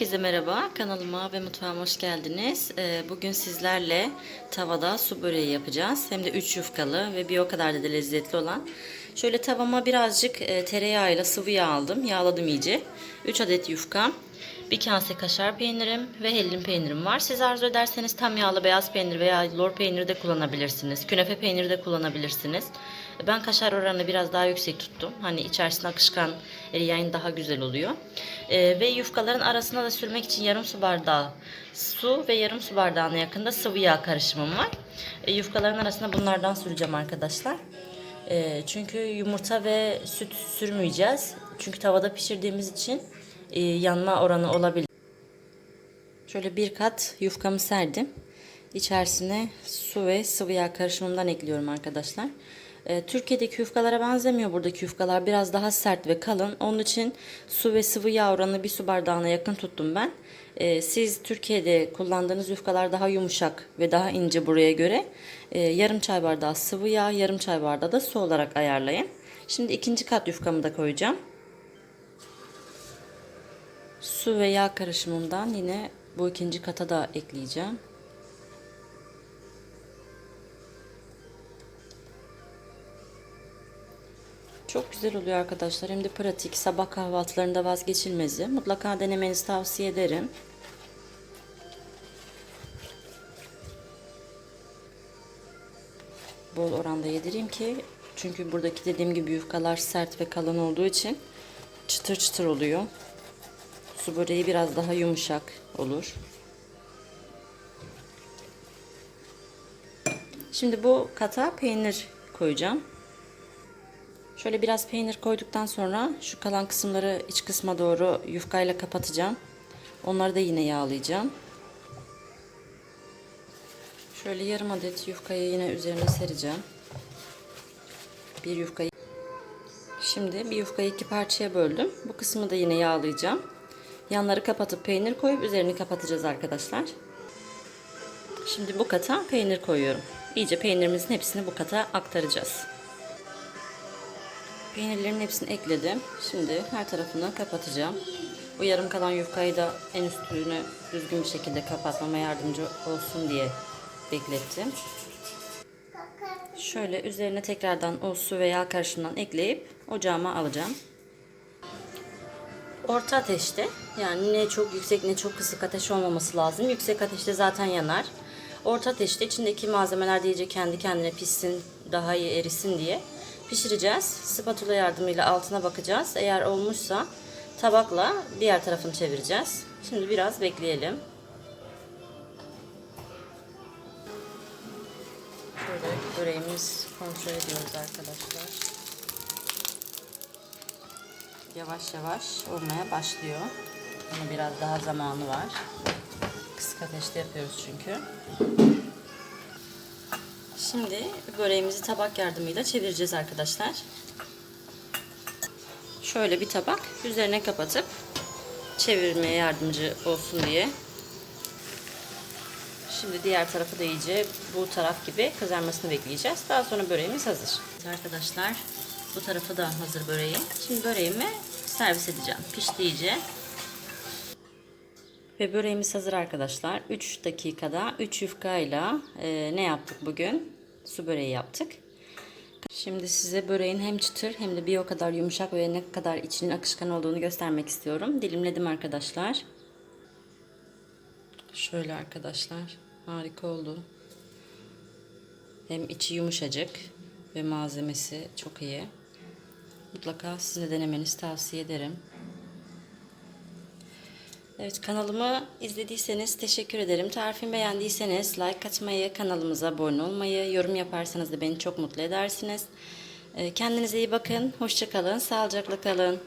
merhaba. Kanalıma ve mutfağıma hoş geldiniz. Ee, Bugün sizlerle tavada su böreği yapacağız. Hem de 3 yufkalı ve bir o kadar da lezzetli olan. Şöyle tavama birazcık e, tereyağıyla sıvı yağ aldım. Yağladım iyice. 3 adet yufka. Bir kase kaşar peynirim ve hellim peynirim var. Siz arzu ederseniz tam yağlı beyaz peynir veya lor peyniri de kullanabilirsiniz. Künefe peyniri de kullanabilirsiniz. Ben kaşar oranını biraz daha yüksek tuttum. Hani içerisinde akışkan eriyen daha güzel oluyor. Ee, ve yufkaların arasına da sürmek için yarım su bardağı su ve yarım su bardağına yakında sıvı yağ karışımım var. Ee, yufkaların arasına bunlardan süreceğim arkadaşlar. Ee, çünkü yumurta ve süt sürmeyeceğiz. Çünkü tavada pişirdiğimiz için e, yanma oranı olabilir. Şöyle bir kat yufkamı serdim. İçerisine su ve sıvı yağ karışımından ekliyorum arkadaşlar. Ee, Türkiye'deki yufkalara benzemiyor buradaki yufkalar. Biraz daha sert ve kalın. Onun için su ve sıvı yağ oranını bir su bardağına yakın tuttum ben. Ee, siz Türkiye'de kullandığınız yufkalar daha yumuşak ve daha ince buraya göre. Ee, yarım çay bardağı sıvı yağ, yarım çay bardağı da su olarak ayarlayın. Şimdi ikinci kat yufkamı da koyacağım. Su ve yağ karışımından yine bu ikinci kata da ekleyeceğim. Çok güzel oluyor arkadaşlar. Hem de pratik. Sabah kahvaltılarında vazgeçilmezi. Mutlaka denemenizi tavsiye ederim. Bol oranda yedireyim ki çünkü buradaki dediğim gibi yufkalar sert ve kalın olduğu için çıtır çıtır oluyor. Su böreği biraz daha yumuşak olur. Şimdi bu kata peynir koyacağım. Şöyle biraz peynir koyduktan sonra şu kalan kısımları iç kısma doğru yufkayla kapatacağım. Onları da yine yağlayacağım. Şöyle yarım adet yufkayı yine üzerine sereceğim. Bir yufkayı Şimdi bir yufkayı iki parçaya böldüm. Bu kısmı da yine yağlayacağım. Yanları kapatıp peynir koyup üzerini kapatacağız arkadaşlar. Şimdi bu kata peynir koyuyorum. İyice peynirimizin hepsini bu kata aktaracağız. Peynirlerin hepsini ekledim. Şimdi her tarafını kapatacağım. Bu yarım kalan yufkayı da en üstünü düzgün bir şekilde kapatmama yardımcı olsun diye beklettim. Şöyle üzerine tekrardan o su ve yağ karışımından ekleyip ocağıma alacağım. Orta ateşte yani ne çok yüksek ne çok kısık ateş olmaması lazım. Yüksek ateşte zaten yanar. Orta ateşte içindeki malzemeler iyice kendi kendine pişsin, daha iyi erisin diye pişireceğiz. Spatula yardımıyla altına bakacağız. Eğer olmuşsa tabakla diğer tarafını çevireceğiz. Şimdi biraz bekleyelim. Şöyle böreğimiz kontrol ediyoruz arkadaşlar. Yavaş yavaş olmaya başlıyor. Ama biraz daha zamanı var. Kısık ateşte yapıyoruz çünkü. Şimdi böreğimizi tabak yardımıyla çevireceğiz arkadaşlar. Şöyle bir tabak üzerine kapatıp çevirmeye yardımcı olsun diye. Şimdi diğer tarafı da iyice bu taraf gibi kızarmasını bekleyeceğiz. Daha sonra böreğimiz hazır. Arkadaşlar bu tarafı da hazır böreği. Şimdi böreğimi servis edeceğim. Pişti iyice. Ve böreğimiz hazır arkadaşlar. 3 dakikada 3 yufkayla e, ne yaptık bugün? Su böreği yaptık. Şimdi size böreğin hem çıtır hem de bir o kadar yumuşak ve ne kadar içinin akışkan olduğunu göstermek istiyorum. Dilimledim arkadaşlar. Şöyle arkadaşlar. Harika oldu. Hem içi yumuşacık ve malzemesi çok iyi. Mutlaka siz de denemenizi tavsiye ederim. Evet kanalımı izlediyseniz teşekkür ederim. Tarifimi beğendiyseniz like atmayı, kanalımıza abone olmayı, yorum yaparsanız da beni çok mutlu edersiniz. Kendinize iyi bakın. Hoşçakalın. Sağlıcakla kalın.